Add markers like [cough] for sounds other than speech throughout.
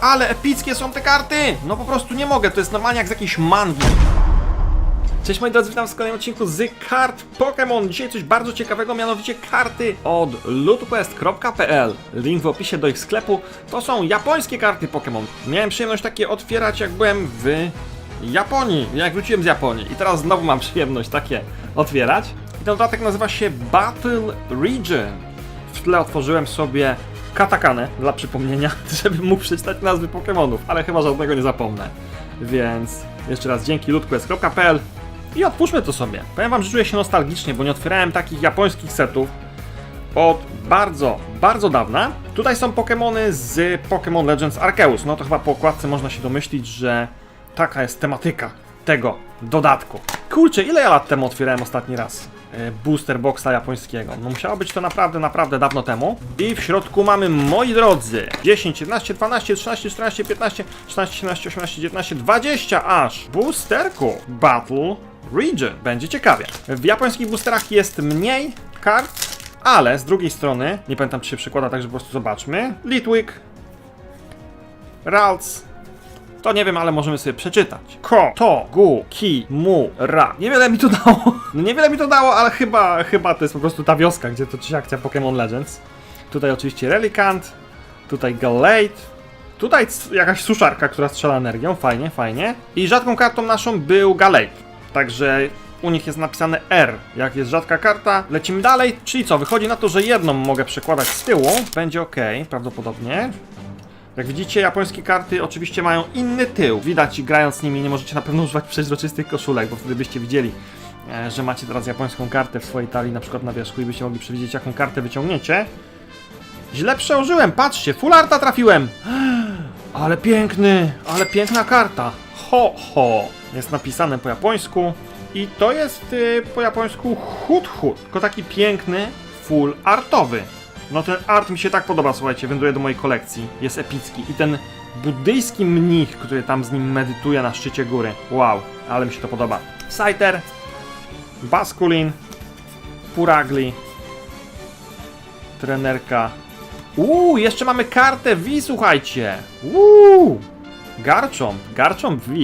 Ale epickie są te karty! No po prostu nie mogę, to jest normalnie jak z jakiejś mangi. Cześć moi drodzy, witam w kolejnym odcinku z kart Pokémon. Dzisiaj coś bardzo ciekawego, mianowicie karty od lootquest.pl. Link w opisie do ich sklepu. To są japońskie karty Pokémon. Miałem przyjemność takie otwierać jak byłem w Japonii, jak wróciłem z Japonii. I teraz znowu mam przyjemność takie otwierać. I ten dodatek nazywa się Battle Region. W tle otworzyłem sobie katakanę dla przypomnienia, [laughs] żeby mógł przeczytać nazwy Pokémonów, ale chyba żadnego nie zapomnę. Więc jeszcze raz dzięki lootquest.pl i otwórzmy to sobie. Powiem wam, że czuję się nostalgicznie, bo nie otwierałem takich japońskich setów od bardzo, bardzo dawna. Tutaj są Pokémony z Pokémon Legends Arceus. No to chyba po okładce można się domyślić, że taka jest tematyka tego dodatku. Kurczę, ile ja lat temu otwierałem ostatni raz? E, Booster boxa japońskiego. No musiało być to naprawdę, naprawdę dawno temu. I w środku mamy, moi drodzy, 10, 11, 12, 13, 14, 15, 16, 17, 18, 19, 20 aż boosterku Battle Region. Będzie ciekawie. W japońskich boosterach jest mniej kart, ale z drugiej strony, nie pamiętam czy się przykłada, także po prostu zobaczmy. Litwick, Ralts, to nie wiem, ale możemy sobie przeczytać. Ko, to, gu, ki, mu, ra. Niewiele mi to dało. [laughs] No niewiele mi to dało, ale chyba, chyba to jest po prostu ta wioska, gdzie toczy się akcja Pokémon Legends. Tutaj oczywiście Relicant, tutaj Galate, tutaj jakaś suszarka, która strzela energią, fajnie, fajnie. I rzadką kartą naszą był Galate, także u nich jest napisane R. Jak jest rzadka karta, lecimy dalej. Czyli co, wychodzi na to, że jedną mogę przekładać z tyłu, będzie ok, prawdopodobnie. Jak widzicie, japońskie karty oczywiście mają inny tył. Widać, grając nimi nie możecie na pewno używać przeźroczystych koszulek, bo wtedy byście widzieli, e, że macie teraz japońską kartę w swojej talii, na przykład na wierzchu i byście mogli przewidzieć, jaką kartę wyciągniecie. Źle przełożyłem, patrzcie, full arta trafiłem! [gasps] Ale piękny, ale piękna karta. Ho, ho. Jest napisane po japońsku i to jest y, po japońsku hut hut, tylko taki piękny, full artowy. No ten art mi się tak podoba, słuchajcie, wędruje do mojej kolekcji. Jest epicki. I ten buddyjski mnich, który tam z nim medytuje na szczycie góry. Wow, ale mi się to podoba. Scyther, Basculin, Puragli, trenerka. Uuu, jeszcze mamy kartę V, słuchajcie. Uuu, Garchomp, Garchomp V.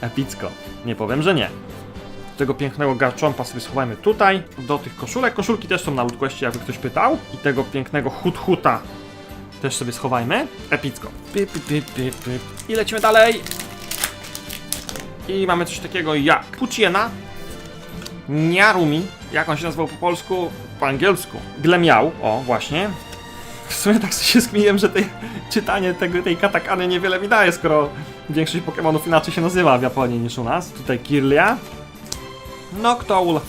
Epicko. Nie powiem, że nie. Tego pięknego garczompa sobie schowajmy tutaj, do tych koszulek. Koszulki też są na Lootquestie, jakby ktoś pytał. I tego pięknego hut-huta też sobie schowajmy. Epicko. Pip, pip, pip, pip. I lecimy dalej. I mamy coś takiego jak Puciena, Niarumi, jak on się nazywał po polsku, po angielsku. Glemiał, o właśnie. W sumie tak się skminiłem, że czytanie tego, tej katakany niewiele mi daje, skoro większość Pokémonów inaczej się nazywa w Japonii niż u nas. Tutaj Kirlia, Noctowl.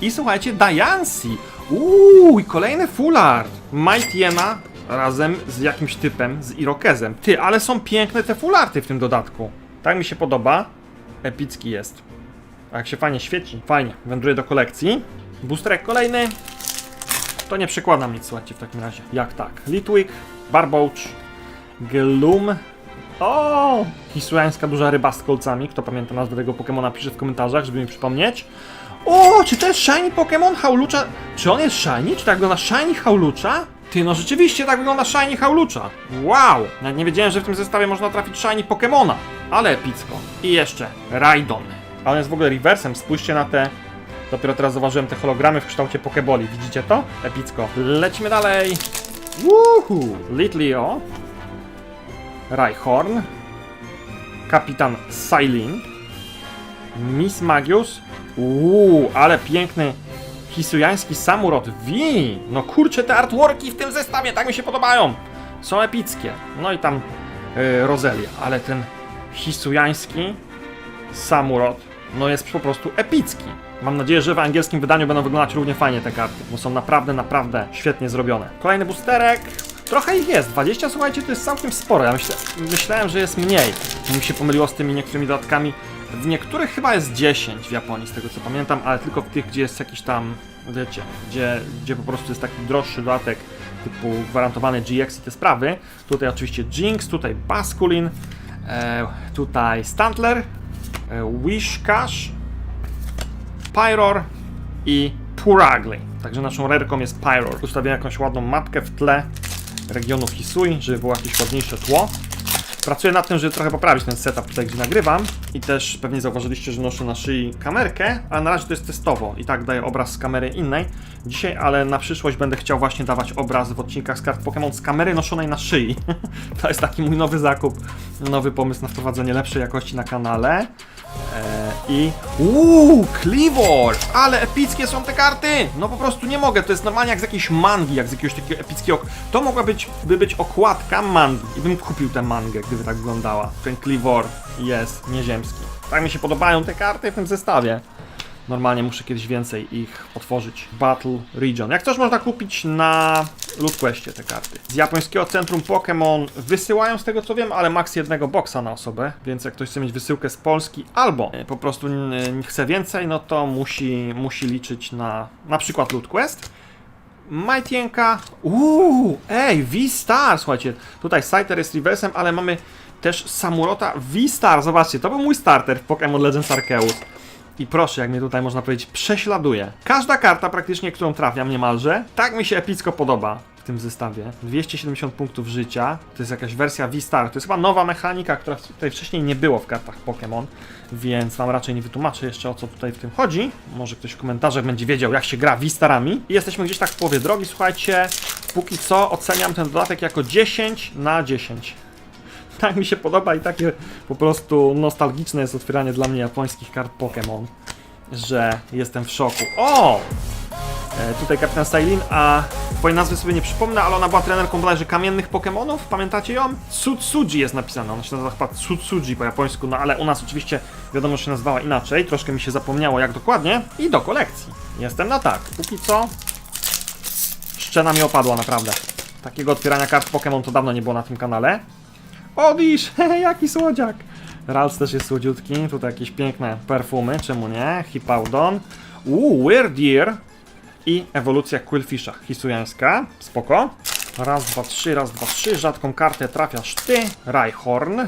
I słuchajcie, Diancie. Uuu, i kolejny full art. Mightyena razem z jakimś typem, z Irokezem. Ty, ale są piękne te full arty w tym dodatku. Tak mi się podoba. Epicki jest. Jak się fajnie świeci. Fajnie, wędruje do kolekcji. Boosterek kolejny. To nie przekładam nic, słuchajcie, w takim razie. Jak tak? Litwick, Barbouch, Gloom, o! Hisuańska duża ryba z kolcami. Kto pamięta nazwę tego Pokemona, pisze w komentarzach, żeby mi przypomnieć. O, czy to jest Shiny Pokémon Haulucza? Czy on jest Shiny? Czy tak wygląda Shiny Haulucza? Ty, no rzeczywiście tak wygląda Shiny Haulucza. Wow! Nawet nie wiedziałem, że w tym zestawie można trafić Shiny Pokemona. Ale epicko. I jeszcze Raidon. A on jest w ogóle reversem, spójrzcie na te... Dopiero teraz zauważyłem te hologramy w kształcie Pokeboli. Widzicie to? Epicko. Lecimy dalej. Woohoo! Litleo. Rhyhorn, Kapitan Sailin, Miss Magius, uuu, ale piękny hisujański samurot V. No kurczę, te artworki w tym zestawie tak mi się podobają. Są epickie. No i tam yy, Rozelia, ale ten hisujański samurot, no jest po prostu epicki. Mam nadzieję, że w angielskim wydaniu będą wyglądać równie fajnie te karty, bo są naprawdę, naprawdę świetnie zrobione. Kolejny boosterek. Trochę ich jest, 20 słuchajcie, to jest całkiem sporo. Ja myślałem, że jest mniej. Mi się pomyliło z tymi niektórymi dodatkami. W niektórych chyba jest 10 w Japonii, z tego co pamiętam, ale tylko w tych, gdzie jest jakiś tam, wiecie, gdzie, gdzie po prostu jest taki droższy dodatek, typu gwarantowany GX i te sprawy. Tutaj oczywiście Jinx, tutaj Basculin, e, tutaj Stantler, e, Wishcash, Pyror i Puragli. Także naszą rerką jest Pyror. Ustawiłem jakąś ładną mapkę w tle regionu Hisui, żeby było jakieś ładniejsze tło. Pracuję nad tym, żeby trochę poprawić ten setup tutaj, gdzie nagrywam. I też pewnie zauważyliście, że noszę na szyi kamerkę, a na razie to jest testowo. I tak daję obraz z kamery innej dzisiaj, ale na przyszłość będę chciał właśnie dawać obraz w odcinkach z kart Pokémon z kamery noszonej na szyi. [laughs] to jest taki mój nowy zakup, nowy pomysł na wprowadzenie lepszej jakości na kanale. Eee, I. Uuu, Clivor! Ale epickie są te karty! No po prostu nie mogę, to jest normalnie jak z jakiejś mangi, jak z jakiegoś takiego epickiego. To mogła być, by być okładka mangi i bym kupił tę mangę, gdyby tak wyglądała. Ten Clivor jest nieziemski. Tak mi się podobają te karty w tym zestawie. Normalnie muszę kiedyś więcej ich otworzyć. Battle Region. Jak coś można kupić na LootQuestie te karty. Z japońskiego centrum Pokémon wysyłają z tego co wiem, ale maks jednego boxa na osobę, więc jak ktoś chce mieć wysyłkę z Polski albo e, po prostu n- chce więcej, no to musi, musi liczyć na na przykład LootQuest. Majtienka. Uuu, ej, V-Star, słuchajcie. Tutaj Scyther jest reversem, ale mamy też Samurota V-Star. Zobaczcie, to był mój starter w Pokémon Legends Arceus. I proszę, jak mnie tutaj można powiedzieć, prześladuje. Każda karta praktycznie, którą trafiam niemalże, tak mi się epicko podoba w tym zestawie. 270 punktów życia, to jest jakaś wersja V-Star, to jest chyba nowa mechanika, która tutaj wcześniej nie było w kartach Pokémon, więc wam raczej nie wytłumaczę jeszcze o co tutaj w tym chodzi. Może ktoś w komentarzach będzie wiedział, jak się gra V-Starami. I jesteśmy gdzieś tak w połowie drogi, słuchajcie. Póki co oceniam ten dodatek jako 10 na 10 [laughs] tak mi się podoba i takie po prostu nostalgiczne jest otwieranie dla mnie japońskich kart Pokémon, że jestem w szoku. O! E, tutaj kapitan Sailin, a twojej nazwy sobie nie przypomnę, ale ona była trenerką bodajże kamiennych Pokémonów, pamiętacie ją? Tsutsuji jest napisana, ona się nazywa chyba Tsutsuji po japońsku, no ale u nas oczywiście wiadomo, że się nazywała inaczej, troszkę mi się zapomniało jak dokładnie i do kolekcji. Jestem na tak, póki co szczena mi opadła naprawdę. Takiego otwierania kart Pokémon to dawno nie było na tym kanale. Odisz, [laughs] jaki słodziak! Ralc też jest słodziutki, tutaj jakieś piękne perfumy, czemu nie? Hippowdon. Uuu, Weirdeer i ewolucja Quillfisha, hisujańska, spoko. Raz, dwa, trzy, raz, dwa, trzy, rzadką kartę trafiasz ty, Rhyhorn,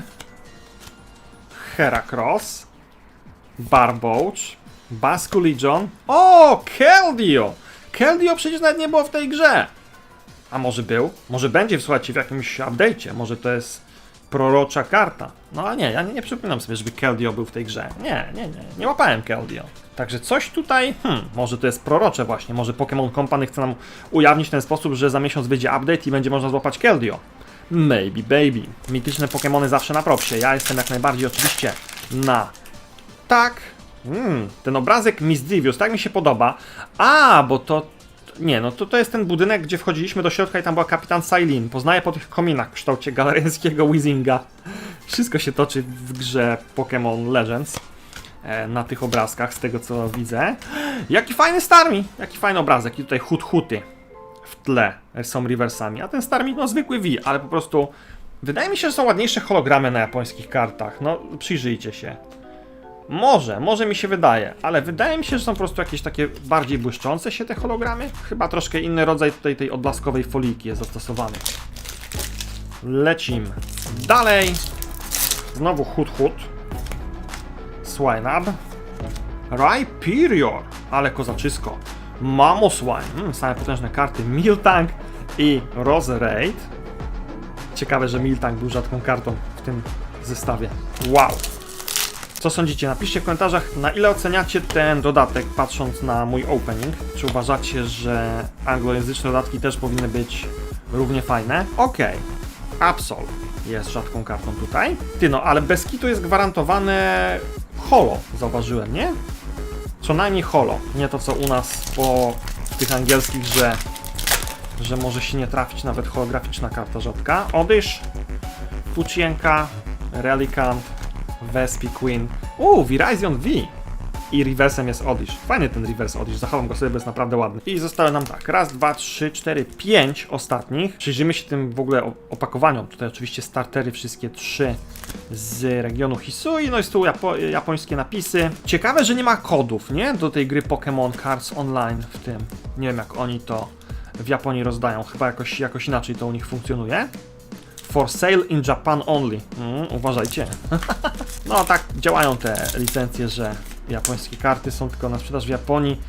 Heracross, Barbouch, Basculegion, o, Keldeo! Keldeo przecież nawet nie było w tej grze! A może był? Może będzie, słuchajcie, w jakimś update'cie. Może to jest prorocza karta. No ale nie, ja nie, nie przypominam sobie, żeby Keldeo był w tej grze. Nie, nie, nie. Nie łapałem Keldeo. Także coś tutaj, hmm, może to jest prorocze właśnie. Może Pokémon Company chce nam ujawnić w ten sposób, że za miesiąc wyjdzie update i będzie można złapać Keldeo. Maybe, baby. Mityczne Pokémony zawsze na propsie. Ja jestem jak najbardziej oczywiście na tak. Mm, ten obrazek Misdrivius, tak mi się podoba. A, bo to. Nie, no to, to jest ten budynek, gdzie wchodziliśmy do środka i tam była kapitan Sailin. Poznaję po tych kominach w kształcie galeriańskiego Wizinga. Wszystko się toczy w grze Pokémon Legends. E, na tych obrazkach, z tego co widzę. Jaki fajny Starmie! Jaki fajny obrazek. I tutaj hut huty w tle są reversami. A ten Starmie, no zwykły V, ale po prostu. Wydaje mi się, że są ładniejsze hologramy na japońskich kartach. No, przyjrzyjcie się. Może, może mi się wydaje, ale wydaje mi się, że są po prostu jakieś takie bardziej błyszczące się te hologramy. Chyba troszkę inny rodzaj tutaj tej odblaskowej foliki jest zastosowany. Lecimy. Dalej. Znowu Hut Hut. Swinub. Rhyperior. Ale kozaczysko. Mamoswine. Mm, same potężne karty. Miltank i Roserade. Ciekawe, że Miltank był rzadką kartą w tym zestawie. Wow. Co sądzicie? Napiszcie w komentarzach, na ile oceniacie ten dodatek, patrząc na mój opening. Czy uważacie, że anglojęzyczne dodatki też powinny być równie fajne? Okej. Absol jest rzadką kartą tutaj. Ty no, ale bez kitu jest gwarantowane holo, zauważyłem, nie? Co najmniej holo. Nie to co u nas po tych angielskich, że, że może się nie trafić nawet holograficzna karta rzadka. Odysz, Fucienka, Relicant, Vespi Queen. Uuu, Virizion V. I reversem jest Odish. Fajny ten reverse Odish, zachowam go sobie, bo jest naprawdę ładny. I zostały nam tak, raz, dwa, trzy, cztery, pięć ostatnich. Przyjrzymy się tym w ogóle opakowaniom. Tutaj oczywiście startery wszystkie trzy z regionu Hisui, no i tyłu japo japońskie napisy. Ciekawe, że nie ma kodów, nie? Do tej gry Pokémon Cards Online w tym. Nie wiem, jak oni to w Japonii rozdają. Chyba jakoś, jakoś inaczej to u nich funkcjonuje. For sale in Japan only. Mm, uważajcie. [laughs] no tak działają te licencje, że japońskie karty są tylko na sprzedaż w Japonii.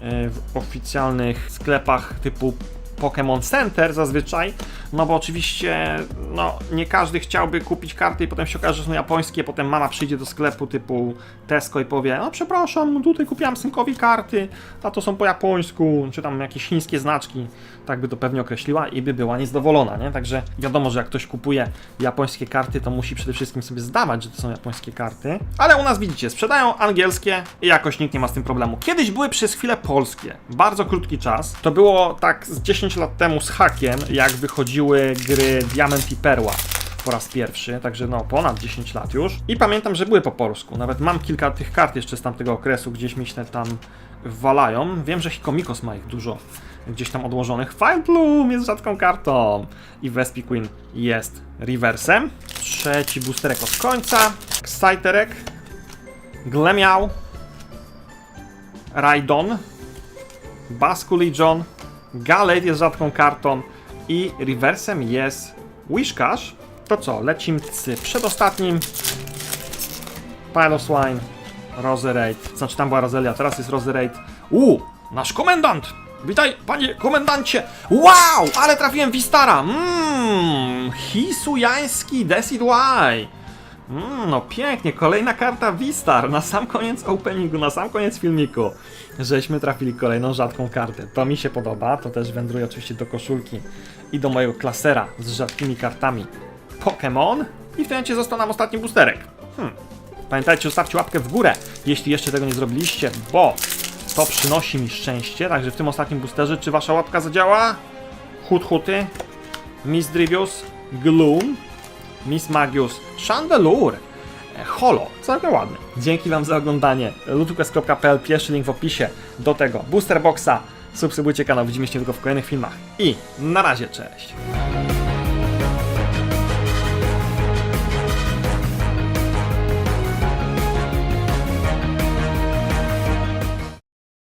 yy, W oficjalnych sklepach typu Pokémon Center zazwyczaj, no bo oczywiście no, nie każdy chciałby kupić karty i potem się okaże, że są japońskie, potem mama przyjdzie do sklepu typu Tesco i powie, no przepraszam, no tutaj kupiłam synkowi karty, a to są po japońsku, czy tam jakieś chińskie znaczki, tak by to pewnie określiła i by była niezadowolona, nie? Także wiadomo, że jak ktoś kupuje japońskie karty, to musi przede wszystkim sobie zdawać, że to są japońskie karty, ale u nas widzicie, sprzedają angielskie i jakoś nikt nie ma z tym problemu. Kiedyś były przez chwilę polskie, bardzo krótki czas, to było tak z 10 lat temu z hakiem, jak wychodziły gry Diament i Perła po raz pierwszy, także no ponad 10 lat już. I pamiętam, że były po polsku. Nawet mam kilka tych kart jeszcze z tamtego okresu, gdzieś mi się tam walają. Wiem, że Hikomikos ma ich dużo gdzieś tam odłożonych. Bloom jest rzadką kartą. I Vespi Queen jest reversem. Trzeci boosterek od końca. Exciterek. Glemiał. Raidon. Basku Galate jest rzadką kartą. I reversem jest Wishcash. To co, lecimy z przedostatnim. Piloswine. Roserade. Znaczy tam była Roselia, teraz jest Roserade. U, nasz komendant! Witaj, panie komendancie! Wow, ale trafiłem Wistara! Mmm, Hisujański Desid Y. Mm, no pięknie, kolejna karta Wistar na sam koniec openingu, na sam koniec filmiku. Żeśmy trafili kolejną rzadką kartę. To mi się podoba, to też wędruje oczywiście do koszulki i do mojego klasera z rzadkimi kartami Pokémon. I w tym momencie został nam ostatni boosterek. Hmm. Pamiętajcie, zostawcie łapkę w górę, jeśli jeszcze tego nie zrobiliście, bo to przynosi mi szczęście. Także w tym ostatnim boosterze, czy wasza łapka zadziała? Hut Huty, Miss Drivius, Gloom, Miss Magius, Chandelure, e, Holo, całkiem ładny. Dzięki wam za oglądanie. lutukas.pl, pierwszy link w opisie do tego booster boxa. Subskrybujcie kanał, widzimy się tylko w kolejnych filmach. I na razie, cześć!